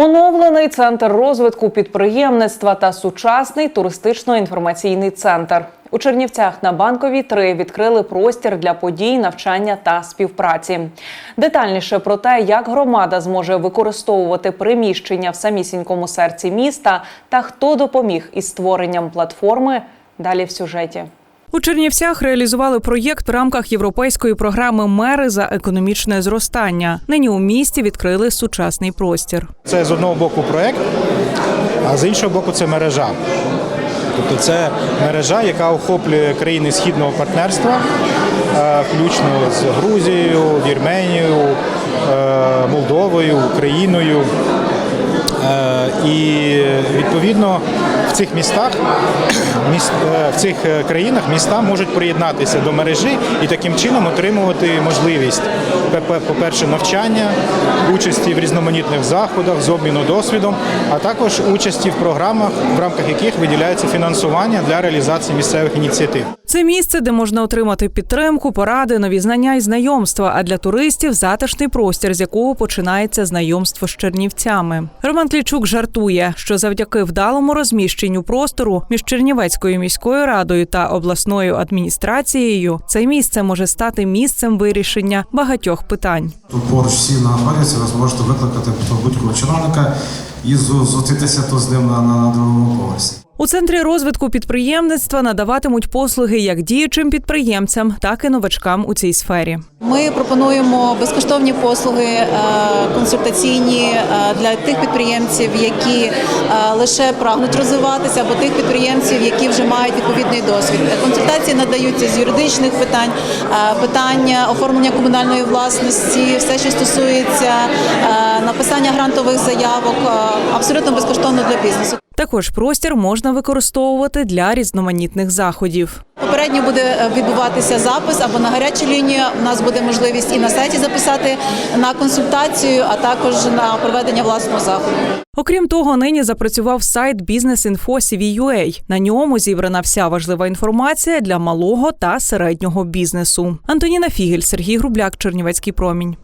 Оновлений центр розвитку підприємництва та сучасний туристично-інформаційний центр. У Чернівцях на Банковій 3 відкрили простір для подій, навчання та співпраці. Детальніше про те, як громада зможе використовувати приміщення в самісінькому серці міста та хто допоміг із створенням платформи. Далі в сюжеті. У Чернівцях реалізували проєкт в рамках європейської програми Мери за економічне зростання. Нині у місті відкрили сучасний простір. Це з одного боку проект, а з іншого боку це мережа. Тобто це мережа, яка охоплює країни східного партнерства, е, включно з Грузією, Вірменією, е, Молдовою, Україною. Е, І відповідно цих містах, міс- е, в цих е, країнах міста можуть приєднатися до мережі і таким чином отримувати можливість, пе- по-перше, навчання, участі в різноманітних заходах з обміну досвідом, а також участі в програмах, в рамках яких виділяється фінансування для реалізації місцевих ініціатив. Це місце, де можна отримати підтримку, поради, нові знання і знайомства. А для туристів затишний простір, з якого починається знайомство з чернівцями. Роман Тлічук жартує, що завдяки вдалому розміщенню простору між Чернівецькою міською радою та обласною адміністрацією це місце може стати місцем вирішення багатьох питань. Тут поруч всі знаходяться, ви зможете викликати будь-кого чиновника і зустрітися тут з ним на, на, на другому поверсі. У центрі розвитку підприємництва надаватимуть послуги як діючим підприємцям, так і новачкам у цій сфері. Ми пропонуємо безкоштовні послуги е, консультаційні е, для тих підприємців, які е, лише прагнуть розвиватися, або тих підприємців, які вже мають відповідний досвід. Консультації надаються з юридичних питань, питання оформлення комунальної власності, все, що стосується написання грантових заявок, абсолютно безкоштовно для бізнесу. Також простір можна використовувати для різноманітних заходів. Попередньо буде е, відбуватися запис або на гарячу лінію. У нас буде можливість і на сайті записати на консультацію, а також на проведення власного заходу. Окрім того, нині запрацював сайт Бізнес.Інфо CVUA. На ньому зібрана вся важлива інформація для малого та середнього бізнесу. Антоніна Фігель, Сергій Грубляк, Чернівецький промінь.